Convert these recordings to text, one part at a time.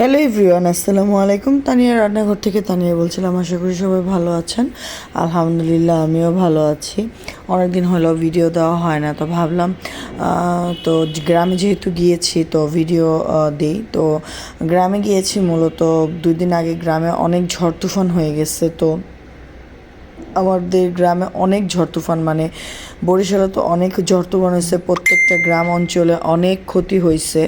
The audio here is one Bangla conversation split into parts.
হ্যালো এভরিওয়ান আসসালামু আলাইকুম। তানিয়া রান্নাঘর থেকে তানিয়া বলছিলাম, আশা করি সবাই ভালো আছেন। আলহামদুলিল্লাহ, আমিও ভালো আছি। অনেকদিন হলো ভিডিও দেওয়া হয় না, তো ভাবলাম তো গ্রামে যেহেতু গিয়েছি, তো ভিডিও দিই। তো গ্রামে গিয়েছি, মূলত দুই দিন আগে গ্রামে অনেক ঝড় তুফান হয়ে গেছে, তো আমাদের গ্রামে অনেক ঝড় তুফান মানে বরিশালে তো অনেক ঝড় তুফান হয়েছে, প্রত্যেকটা গ্রাম অঞ্চলে অনেক ক্ষতি হয়েছে।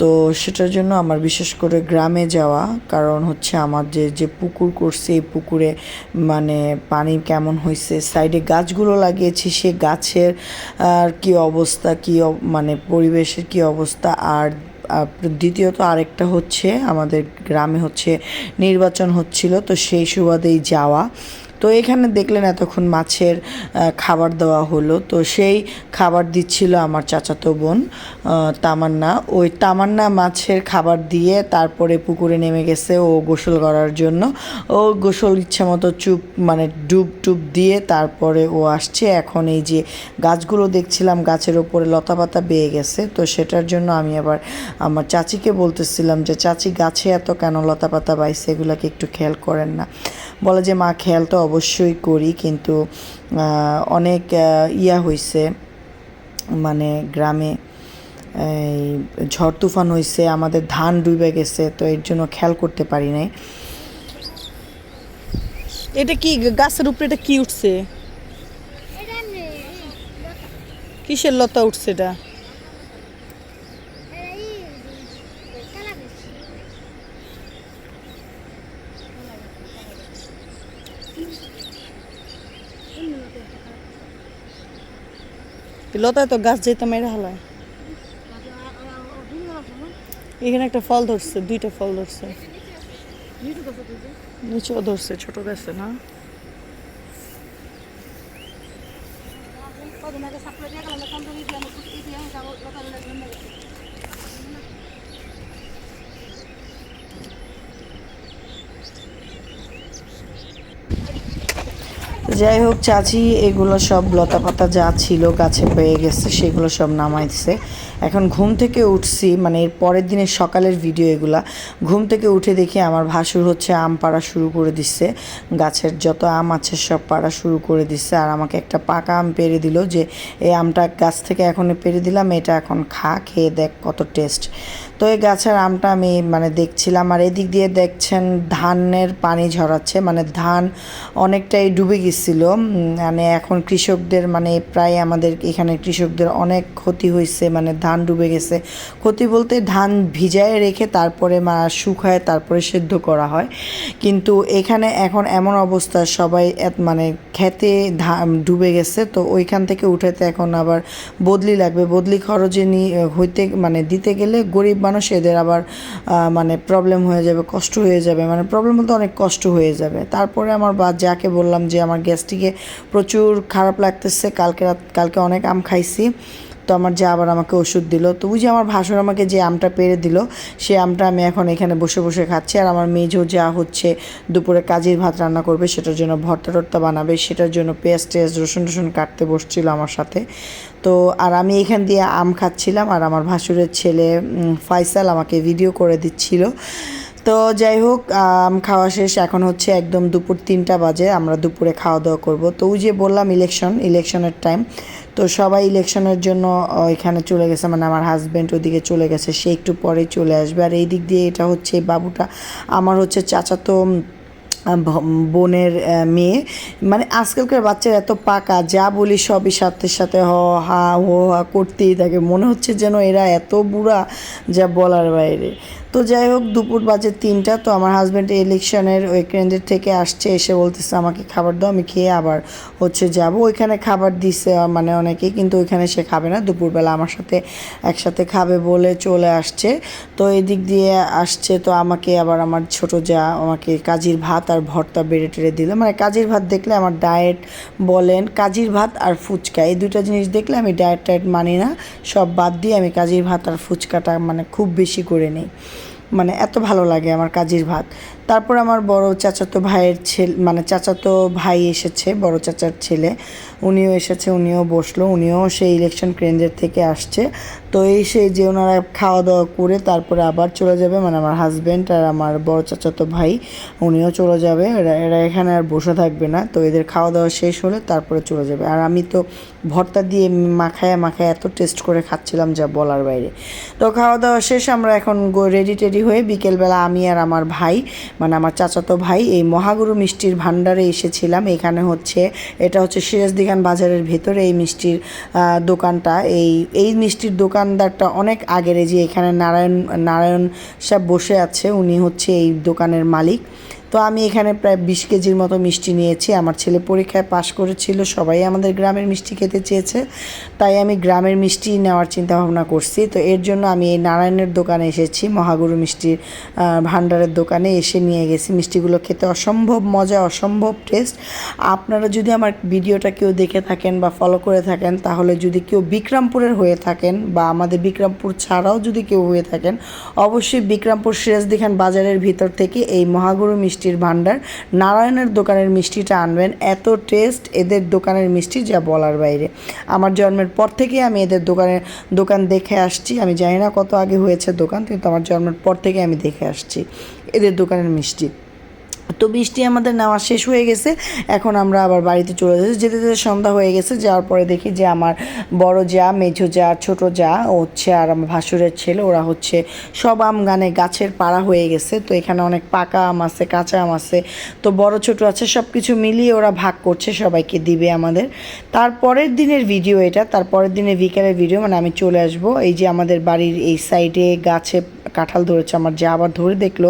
তো সেটার জন্য আমার বিশেষ করে গ্রামে যাওয়া, কারণ হচ্ছে আমার যে যে পুকুর করছে, এই পুকুরে মানে পানি কেমন হয়েছে সাইডে গাছগুলো লাগিয়েছি, সে গাছের আর কি অবস্থা, কি মানে পরিবেশের কি অবস্থা আর দ্বিতীয়ত আরেকটা হচ্ছে আমাদের গ্রামে হচ্ছে নির্বাচন হচ্ছিল, তো সেই সুবাদেই যাওয়া। তো এখানে দেখলেন এতক্ষণ মাছের খাবার দেওয়া হলো। তো সেই খাবার দিচ্ছিল আমার চাচাতো বোন তামান্না। ওই তামান্না মাছের খাবার দিয়ে তারপরে পুকুরে নেমে গেছে ও গোসল করার জন্য। ও গোসল ইচ্ছা মতো চুপ মানে ডুব টুব দিয়ে তারপরে ও আসছে। এখন এই যে গাছগুলো দেখছিলাম, গাছের ওপরে লতা পাতা বেয়ে গেছে। তো সেটার জন্য আমি আবার আমার চাচিকে বলতেছিলাম যে, চাচি, গাছে এত কেন লতা পাতা বাইছে? এগুলোকে একটু খেয়াল করেন না। বলে যে, মা, খেয়াল তো অবশ্যই করি কিন্তু অনেক ইয়া হয়েছে মানে গ্রামে এই ঝড় তুফান হয়েছে আমাদের ধান ডুবে গেছে তো এর জন্য খেয়াল করতে পারি নাই। এটা কি গাছের উপরে এটা কি উঠছে? কিসের লতা উঠছে এটা? লতায় তো গাছ যেতে মেরে হালায়। এখানে একটা ফল ধরছে, দুইটা ফল ধরছে। নিচেও ধরছে, ছোট গাছে না? যাই হোক, চাচি, এগুলো সব লতা পাতা যা ছিল গাছে পেয়ে গেছে, সেগুলো সব নামাইছে এখন ঘুম থেকে উঠছি মানে এর পরের দিনের সকালের ভিডিও এগুলা। ঘুম থেকে উঠে দেখি আমার ভাসুর হচ্ছে আম পাড়া শুরু করে দিচ্ছে গাছের যত আম আছে সব পাড়া শুরু করে দিচ্ছে আর আমাকে একটা পাকা আম পেরে দিল যে, এই আমটা গাছ থেকে এখন পেরে দিলাম, এটা এখন খা, খেয়ে দেখ কত টেস্ট তো এই গাছের আমটা আমি মানে দেখছিলাম, আর এদিক দিয়ে দেখছেন ধানের পানি ঝরাচ্ছে মানে ধান অনেকটাই ডুবে গেছিল। মানে এখন কৃষকদের মানে প্রায় আমাদের এখানে কৃষকদের অনেক ক্ষতি হয়েছে মানে ধান ডুবে গেছে। ক্ষতি বলতে ধান ভিজায় রেখে তারপরে মা শুকায়, তারপরে সেদ্ধ করা হয়। কিন্তু এখানে এখন এমন অবস্থা, সবাই মানে খেতে ধান ডুবে গেছে, তো ওইখান থেকে উঠাতে এখন আবার বদলি লাগবে। বদলি খরচে নিয়ে হইতে মানে দিতে গেলে গরিব মানুষ এদের আবার মানে প্রবলেম হয়ে যাবে, কষ্ট হয়ে যাবে। মানে প্রবলেম বলতে অনেক কষ্ট হয়ে যাবে। তারপরে আমার বা যাকে বললাম যে আমার গ্যাস্ট্রিকে প্রচুর খারাপ লাগতেছে, কালকে রাত, কালকে অনেক আম খাইছি। তো আমার যা আবার আমাকে ওষুধ দিল, তো যে আমার ভাসুর আমাকে যে আমটা পেরে দিল, সে আমটা আমি এখন এখানে বসে বসে খাচ্ছি। আর আমার মেজো যা হচ্ছে, দুপুরে কাজের ভাত রান্না করবে, সেটার জন্য ভর্তা টর্তা বানাবে, সেটার জন্য পেঁয়াজ টেয়াজ, রসুন টসুন কাটতে বসছিল আমার সাথে। তো আর আমি এখান দিয়ে আম খাচ্ছিলাম, আর আমার ভাসুরের ছেলে ফাইসাল আমাকে ভিডিও করে দিচ্ছিল। তো যাই হোক, আম খাওয়া শেষ, এখন হচ্ছে একদম দুপুর তিনটা বাজে, আমরা দুপুরে খাওয়া দাওয়া করব। তো ওই যে বললাম ইলেকশন ইলেকশনের টাইম তো সবাই ইলেকশনের জন্য এখানে চলে গেছে। মানে আমার হাজব্যান্ড ওদিকে চলে গেছে, সে একটু পরে চলে আসবে। আর এই দিক দিয়ে এটা হচ্ছে বাবুটা, আমার হচ্ছে চাচাতো বোনের মেয়ে। মানে আজকালকার বাচ্চারা এত পাকা, যা বলি সবই সাথে সাথে হ, হা, হো, হা করতেই থাকে। মনে হচ্ছে যেন এরা এত বুড়া, যা বলার বাইরে। তো যাই হোক, দুপুর বাজে তিনটা, তো আমার হাজব্যান্ড ইলেকশনের ওই কেন্দ্রের থেকে আসছে, এসে বলতেছে, আমাকে খাবার দাও, আমি খেয়ে আবার হচ্ছে যাব। ওইখানে খাবার দিছে মানে অনেকেই, কিন্তু ওইখানে সে খাবে না। দুপুরবেলা আমার সাথে একসাথে খাবে বলে চলে আসছে। তো এই দিক দিয়ে আসছে, তো আমাকে আবার আমার ছোট যা, আমাকে কাজির ভাত আর ভর্তা বেড়ে টেড়ে দিল। মানে কাজির ভাত দেখলে আমার ডায়েট বলেন, কাজির ভাত আর ফুচকা, এই দুটো জিনিস দেখলে আমি ডায়েট টায়েট মানি না। সব বাদ দিয়ে আমি কাজির ভাত আর ফুচকাটা মানে খুব বেশি করে নিই। মানে এত ভালো লাগে আমার কাজির ভাত। তারপর আমার বড় চাচাতো ভাইয়ের ছেলে মানে চাচাতো ভাই এসেছে, বড় চাচার ছেলে। উনিও এসেছে, উনিও বসল, উনিও সেই ইলেকশন কেন্দ্রের থেকে আসছে। তো এই সেই যে ওনারা খাওয়া দাওয়া করে তারপরে আবার চলে যাবে মানে আমার হাজব্যান্ড আর আমার বড় চাচাতো ভাই, উনিও চলে যাবে। এরা এরা এখানে আর বসে থাকবে না। তো এদের খাওয়া দাওয়া শেষ হলে তারপরে চলে যাবে। আর আমি তো ভর্তা দিয়ে মাখায় মাখায় এত টেস্ট করে খাচ্ছিলাম যা বলার বাইরে। তো খাওয়া দাওয়া শেষ, আমরা এখন রেডি টেডি হয়ে বিকেলবেলা আমি আর আমার ভাই মানে আমার চাচাতো ভাই এই মহাগুরু মিষ্টির ভাণ্ডারে এসেছিলাম। এখানে হচ্ছে, এটা হচ্ছে সিরাজদিখান বাজারের ভেতরে এই মিষ্টির দোকানটা। এই এই মিষ্টির দোকানদারটা অনেক আগের যে এখানে নারায়ণ নারায়ণ সাহেব বসে আছে, উনি হচ্ছে এই দোকানের মালিক। তো আমি এখানে প্রায় বিশ কেজির মতো মিষ্টি নিয়েছি। আমার ছেলে পরীক্ষায় পাশ করেছিল, সবাই আমাদের গ্রামের মিষ্টি খেতে চেয়েছে। তাই আমি গ্রামের মিষ্টি নেওয়ার চিন্তা ভাবনা করছি। তো এর জন্য আমি এই নারায়ণের দোকানে এসেছি, মহাগুরু মিষ্টির ভাণ্ডারের দোকানে এসে নিয়ে গেছি। মিষ্টিগুলো খেতে অসম্ভব মজা, অসম্ভব টেস্ট আপনারা যদি আমার ভিডিওটা কেউ দেখে থাকেন বা ফলো করে থাকেন, তাহলে যদি কেউ বিক্রমপুরের হয়ে থাকেন বা আমাদের বিক্রমপুর ছাড়াও যদি কেউ হয়ে থাকেন, অবশ্যই বিক্রমপুর সিরাজদিখান বাজারের ভিতর থেকে এই মহাগুরু মিষ্টির ভাণ্ডার। নারায়ণের দোকানের মিষ্টিটা আনবেন, এত টেস্ট এদের দোকানের মিষ্টি যা বলার বাইরে। আমার জন্মের পর থেকে আমি এদের দোকানের দোকান দেখে আসছি। আমি জানি না কত আগে হয়েছে দোকান, কিন্তু আমার জন্মের পর থেকে আমি দেখে আসছি এদের দোকানের মিষ্টি। তো বৃষ্টি আমাদের নেওয়া শেষ হয়ে গেছে। এখন আমরা আবার বাড়িতে চলে যাচ্ছি। যেতে যেতে সন্ধ্যা হয়ে গেছে। যাওয়ার পরে দেখি যে আমার বড় যা, মেঝো যা, ছোট যা হচ্ছে আর আমার ভাসুরের ছেলে, ওরা হচ্ছে সব আম গানে গাছের পাড়া হয়ে গেছে। তো এখানে অনেক পাকা আম আছে, কাঁচা আম আছে। তো বড়, ছোট আছে সব কিছু মিলিয়ে ওরা ভাগ করছে, সবাইকে দিবে আমাদের। তারপরের দিনের ভিডিও এটা। তারপরের দিনের বিকেলের ভিডিও মানে আমি চলে আসব। এই যে আমাদের বাড়ির এই সাইডে গাছে কাঁঠাল ধরেছে। আমার যা আবার ধরে দেখল,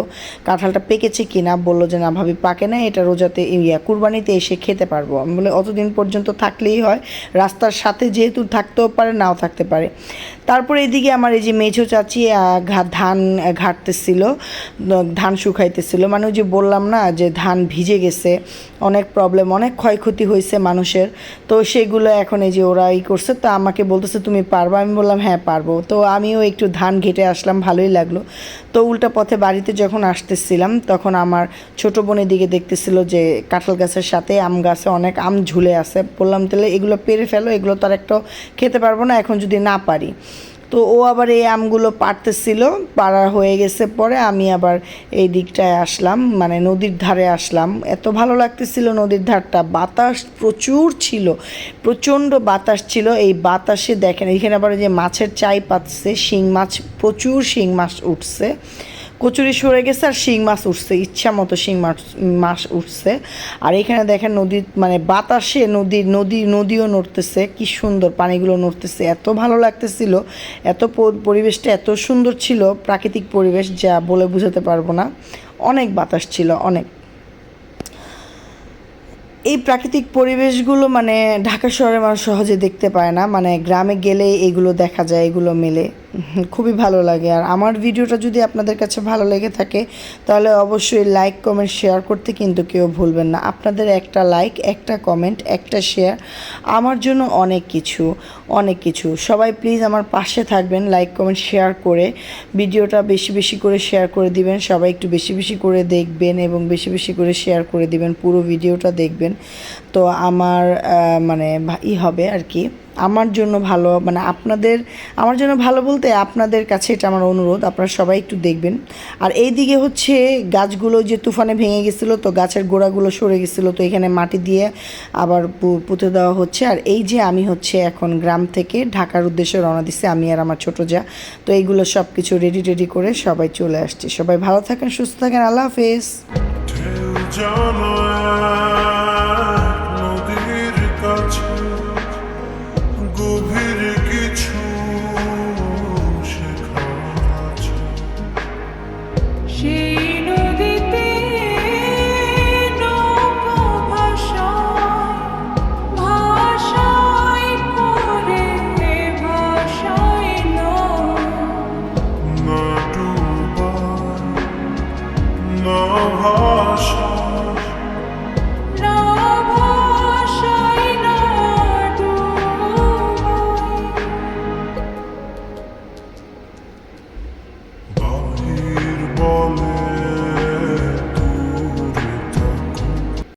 কাঁঠালটা পেকেছে কিনা, বলল যে না ভাবি, পাকে না এটা রোজাতে ইয়া, কুরবানিতে এসে খেতে পারব। আমি বলে, অতদিন পর্যন্ত থাকলেই হয়, রাস্তার সাথে যেহেতু থাকতেও পারে, নাও থাকতে পারে। তারপরে এদিকে আমার এই যে মেঝো চাচি ধান ঘাটতেছিল ধান শুকাইতেছিল। মানে ওই যে বললাম না, যে ধান ভিজে গেছে, অনেক প্রবলেম অনেক ক্ষয়ক্ষতি হয়েছে মানুষের। তো সেগুলো এখন এই যে ওরা ই করছে, তো আমাকে বলতেছে, তুমি পারবা? আমি বললাম হ্যাঁ পারব। তো আমিও একটু ধান ঘেটে আসলাম, ভালোই লাগল। তো উল্টা পথে বাড়িতে যখন আসতেছিলাম, তখন আমার ছোট বোনের দিকে দেখতেছিল যে কাঁঠাল গাছের সাথে আম গাছে অনেক আম ঝুলে আছে। বললাম, তাহলে এগুলো পেরে ফেলো, এগুলো তো আর একটা খেতে পারব না, এখন যদি না পারি। তো ও আবার এই আমগুলো পাড়তেছিল, পাড়া হয়ে গেছে পরে আমি আবার এই দিকটায় আসলাম মানে নদীর ধারে আসলাম। এত ভালো লাগতেছিল নদীর ধারটা, বাতাস প্রচুর ছিল, প্রচণ্ড বাতাস ছিল। এই বাতাসে দেখেন, এখানে আবার যে মাছের চাই পাচ্ছে, শিং মাছ, প্রচুর শিং মাছ উঠছে। কচুরি সরে গেছে আর শিং মাছ উঠছে, ইচ্ছা মতো শিং মাছ মাছ উঠছে। আর এখানে দেখেন নদীর মানে বাতাসে নদীর নদী, নদীও নড়তেছে, কি সুন্দর পানিগুলো নড়তেছে। এত ভালো লাগতেছিল, এত পরিবেশটা এত সুন্দর ছিল, প্রাকৃতিক পরিবেশ, যা বলে বোঝাতে পারব না। অনেক বাতাস ছিল, অনেক। এই প্রাকৃতিক পরিবেশগুলো মানে ঢাকা শহরে মানুষ সহজে দেখতে পায় না মানে গ্রামে গেলে এগুলো দেখা যায়, এগুলো মেলে। খুবই ভালো লাগে। আর আমার ভিডিওটা যদি আপনাদের কাছে ভালো লেগে থাকে, তাহলে অবশ্যই লাইক কমেন্ট শেয়ার করতে কিন্তু কেউ ভুলবেন না। আপনাদের একটা লাইক একটা কমেন্ট একটা শেয়ার আমার জন্য অনেক কিছু অনেক কিছু। সবাই প্লিজ আমার পাশে থাকবেন লাইক কমেন্ট শেয়ার করে ভিডিওটা বেশি বেশি করে শেয়ার করে দিবেন। সবাই একটু বেশি বেশি করে দেখবেন এবং বেশি বেশি করে শেয়ার করে দিবেন, পুরো ভিডিওটা দেখবেন। তো আমার মানে ই হবে আর কি। আমার জন্য ভালো মানে আপনাদের, আমার জন্য ভালো বলতে আপনাদের কাছে এটা আমার অনুরোধ, আপনারা সবাই একটু দেখবেন। আর এই দিকে হচ্ছে গাছগুলো যে তুফানে ভেঙে গেছিল, তো গাছের গোড়াগুলো সরে গেছিল, তো এখানে মাটি দিয়ে আবার পুঁতে দেওয়া হচ্ছে। আর এই যে আমি হচ্ছে এখন গ্রাম থেকে ঢাকার উদ্দেশ্যে রওনা দিচ্ছি আমি আর আমার ছোটো যা। তো এইগুলো সব কিছু রেডি টেডি করে সবাই চলে আসছে। সবাই ভালো থাকেন, সুস্থ থাকেন, আল্লাহ হাফেজ। no harsh.